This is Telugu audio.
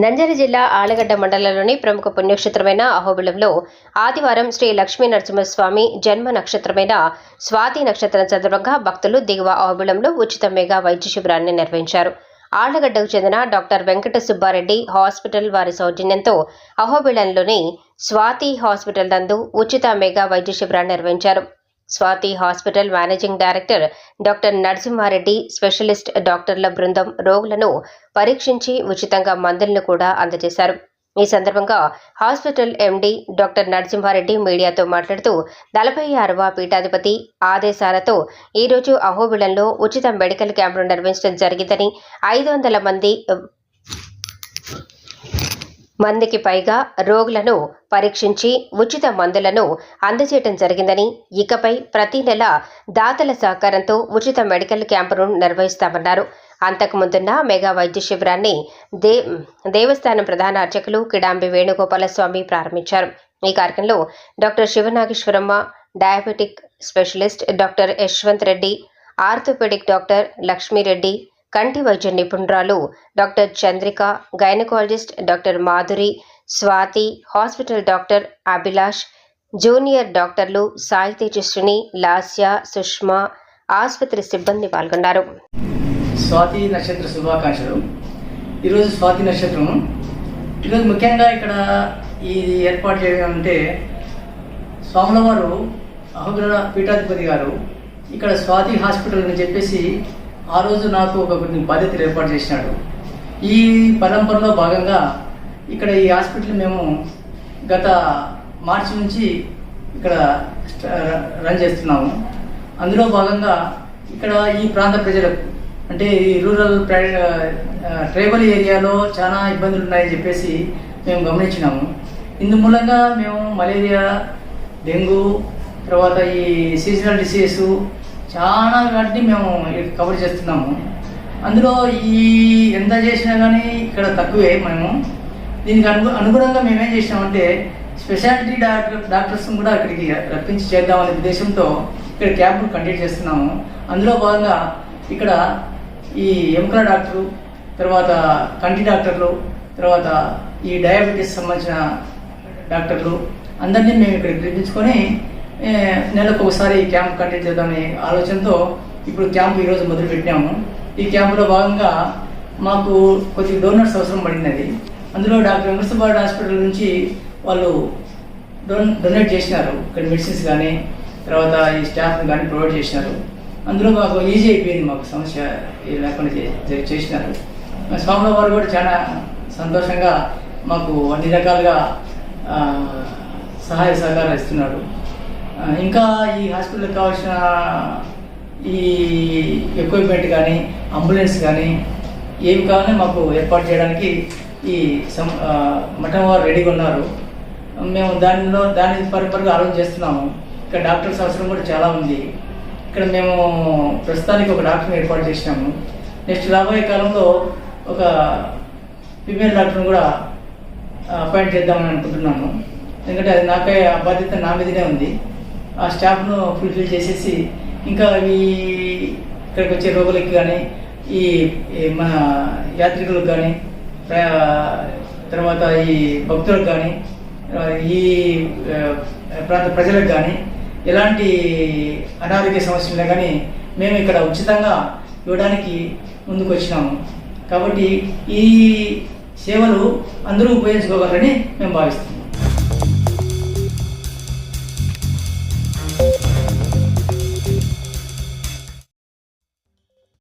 నంజరి జిల్లా ఆలగడ్డ మండలంలోని ప్రముఖ పుణ్యక్షేత్రమైన అహోబిలంలో ఆదివారం శ్రీ లక్ష్మీ నరసింహస్వామి జన్మ నక్షత్రమైన స్వాతి నక్షత్రం సందర్భంగా భక్తులు దిగువ అహోబిలంలో ఉచిత మెగా వైద్య శిబిరాన్ని నిర్వహించారు. ఆళ్ళగడ్డకు చెందిన డాక్టర్ వెంకట సుబ్బారెడ్డి హాస్పిటల్ వారి సౌజన్యంతో అహోబిలంలోని స్వాతి హాస్పిటల్ నందు ఉచిత మెగా వైద్య శిబిరాన్ని నిర్వహించారు. Swathi hospital managing director doctor Narasimha Reddy specialist డాక్టర్ల బృందం రోగులను పరీక్షించి ఉచితంగా మందులను కూడా అందజేశారు. ఈ సందర్భంగా హాస్పిటల్ ఎండీ డాక్టర్ నరసింహారెడ్డి మీడియాతో మాట్లాడుతూ నలభై ఆరవ పీఠాధిపతి ఆదేశాలతో ఈరోజు అహోబిళంలో ఉచిత మెడికల్ క్యాంపును నిర్వహించడం జరిగిందని ఐదు వందల మంది మందికి పైగా రోగులను పరీక్షించి ఉచిత మందులను అందజేయడం జరిగిందని ఇకపై ప్రతి నెల దాతల సహకారంతో ఉచిత మెడికల్ క్యాంపును నిర్వహిస్తామన్నారు. అంతకుముందున్న మెగా వైద్య శిబిరాన్ని దే దేవస్థానం ప్రధాన అర్చకులు కిడాంబి వేణుగోపాలస్వామి ప్రారంభించారు. ఈ కార్యక్రమంలో doctor Sivanageswaramma diabetic specialist doctor Yashwant Reddy orthopaedic doctor Lakshmi Reddy కంటి వైద్య నిపుణురాలు doctor Chandrika gynaecologist doctor Madhuri Swathi hospital doctor Abhilash junior డాక్టర్లు సాయి తేజస్విని లాస్య సుష్మా ఆసుపత్రి సిబ్బంది పాల్గొన్నారు. స్వాతి నక్షత్ర శుభాకాంక్షలు. ఈరోజు స్వాతి నక్షత్రం. ఈరోజు ముఖ్యంగా ఇక్కడ ఈ ఏర్పాటు చేయడం అంటే స్వాముల వారు అహోగ్ర పీఠాధిపతి గారు ఇక్కడ స్వాతి హాస్పిటల్ అని చెప్పేసి ఆ రోజు నాకు ఒక కొన్ని బాధ్యతలు ఏర్పాటు చేసినాడు. ఈ పరంపరలో భాగంగా ఇక్కడ ఈ హాస్పిటల్ మేము గత మార్చి నుంచి ఇక్కడ స్ట- రన్ చేస్తున్నాము. అందులో భాగంగా ఇక్కడ ఈ ప్రాంత ప్రజలకు అంటే ఈ రూరల్ ప్రై- ట్రైబల్ ఏరియాలో చాలా ఇబ్బందులు ఉన్నాయని చెప్పేసి మేము గమనించినాము. ఇందు మూలంగా మేము మలేరియా డెంగ్యూ తర్వాత ఈ సీజనల్ డిసీజెస్ చాలా వాటిని మేము కవర్ చేస్తున్నాము. అందులో ఈ ఎంత చేసినా కానీ ఇక్కడ తక్కువే మేము. దీనికి అను అనుగుణంగా మేమేం చేసినామంటే స్పెషాలిటీ డాక్టర్ డాక్టర్స్ కూడా ఇక్కడికి రప్పించి చేద్దామనే ఉద్దేశంతో ఇక్కడ క్యాంపులు కండక్ట్ చేస్తున్నాము. అందులో భాగంగా ఇక్కడ ఈ ఎముకల డాక్టరు తర్వాత కంటి డాక్టర్లు తర్వాత ఈ డయాబెటీస్ సంబంధించిన డాక్టర్లు అందరినీ మేము ఇక్కడ పిలిపించుకొని నెలకు ఒకసారి ఈ క్యాంప్ కండక్ట్ చేద్దామనే ఆలోచనతో ఇప్పుడు క్యాంప్ ఈరోజు మొదలు పెట్టాము ఈ క్యాంపులో భాగంగా మాకు కొద్ది డోనర్స్ అవసరం పడినది. అందులో డాక్టర్ వెంకటసుబ్బారెడ్డి హాస్పిటల్ నుంచి వాళ్ళు డోన్ డొనేట్ చేసినారు. ఇక్కడ మెడిసిన్స్ కానీ తర్వాత ఈ స్టాఫ్ కానీ ప్రొవైడ్ చేసినారు. అందులో మాకు ఈజీ అయిపోయింది మాకు సమస్య లేకుండా చేసినారు. మా స్వాముల వారు కూడా చాలా సంతోషంగా మాకు అన్ని రకాలుగా సహాయ సహకారాలు ఇస్తున్నాడు ఇంకా ఈ హాస్పిటల్కి కావాల్సిన ఈ ఎక్విప్మెంట్ కానీ అంబులెన్స్ కానీ ఏమి కావాలని మాకు ఏర్పాటు చేయడానికి ఈ సం మఠం వారు రెడీగా ఉన్నారు. మేము దానిలో దాని పరపరగా ఆలోచన చేస్తున్నాము. ఇక్కడ డాక్టర్స్ అవసరం కూడా చాలా ఉంది. ఇక్కడ మేము ప్రస్తుతానికి ఒక డాక్టర్ని ఏర్పాటు చేసినాము. నెక్స్ట్ రాబోయే కాలంలో ఒక ఫిమేల్ డాక్టర్ని కూడా అపాయింట్ చేద్దామని అనుకుంటున్నాము. ఎందుకంటే అది నాకే ఆ బాధ్యత నా మీదనే ఉంది. ఆ స్టాఫ్ను ఫుల్ఫిల్ చేసేసి ఇంకా ఈ ఇక్కడికి వచ్చే రోగులకి కానీ ఈ మన యాత్రికులకు కానీ తర్వాత ఈ భక్తులకు కానీ ఈ ప్రాంత ప్రజలకు కానీ ఎలాంటి అనారోగ్య సమస్యలు కానీ మేము ఇక్కడ ఉచితంగా ఇవ్వడానికి ముందుకు వచ్చినాము కాబట్టి ఈ సేవలు అందరూ ఉపయోగించుకోగలరని మేము భావిస్తున్నాం.